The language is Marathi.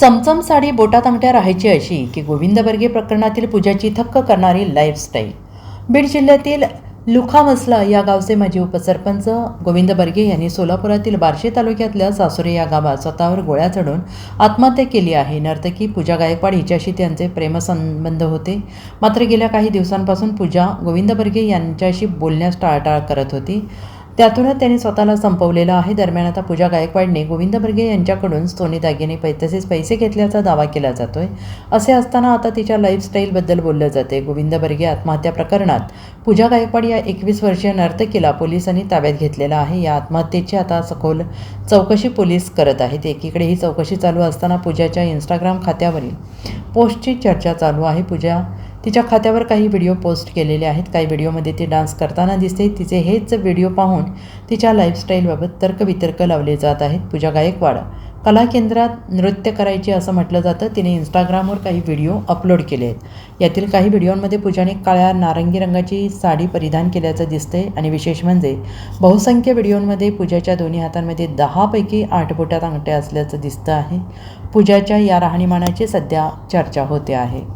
चमचम साडी बोटात अंगठ्या राहायची अशी की गोविंद बर्गे प्रकरणातील पूजाची थक्क करणारी लाईफस्टाईल बीड जिल्ह्यातील लुखामसला या गावचे माजी उपसरपंच गोविंद बर्गे यांनी सोलापुरातील बार्शी तालुक्यातल्या सासुरे या गावात स्वतःवर गोळ्या चढून आत्महत्या केली आहे. नर्तकी पूजा गायकवाड हिच्याशी त्यांचे प्रेमसंबंध होते. मात्र गेल्या काही दिवसांपासून पूजा गोविंद बर्गे यांच्याशी बोलण्यास टाळटाळ करत होती. त्यातूनच त्यांनी स्वतःला संपवलेलं आहे. दरम्यान आता पूजा गायकवाडने गोविंद बर्गे यांच्याकडून सोने दागिने पै तसेच पैसे घेतल्याचा दावा केला जातो आहे असे असताना आता तिच्या लाईफस्टाईलबद्दल बोललं जाते. गोविंद बर्गे आत्महत्या प्रकरणात पूजा गायकवाड या एकवीस वर्षीय नर्तकीला पोलिसांनी ताब्यात घेतलेला आहे. या आत्महत्येची आता सखोल चौकशी पोलीस करत आहेत. एकीकडे ही चौकशी चालू असताना पूजाच्या इंस्टाग्राम खात्यावरील पोस्टची चर्चा चालू आहे. पूजा तिच्या खात्यावर काही व्हिडिओ पोस्ट केलेले आहेत. काही व्हिडिओमध्ये ती डान्स करताना दिसते. तिचे हेच व्हिडिओ पाहून तिच्या लाईफस्टाईलबाबत तर्कवितर्क लावले जात आहेत. पूजा गायकवाड कला केंद्रात नृत्य करायची असं म्हटलं जातं. तिने इंस्टाग्रामवर काही व्हिडिओ अपलोड केले आहेत. यातील काही व्हिडिओंमध्ये पूजाने काळ्या नारंगी रंगाची साडी परिधान केल्याचं दिसतंय आणि विशेष म्हणजे बहुसंख्य व्हिडिओंमध्ये पूजाच्या दोन्ही हातांमध्ये दहापैकी आठ बोटात अंगठ्या असल्याचं दिसतं आहे. पूजाच्या या राहणीमानाची सध्या चर्चा होते आहे.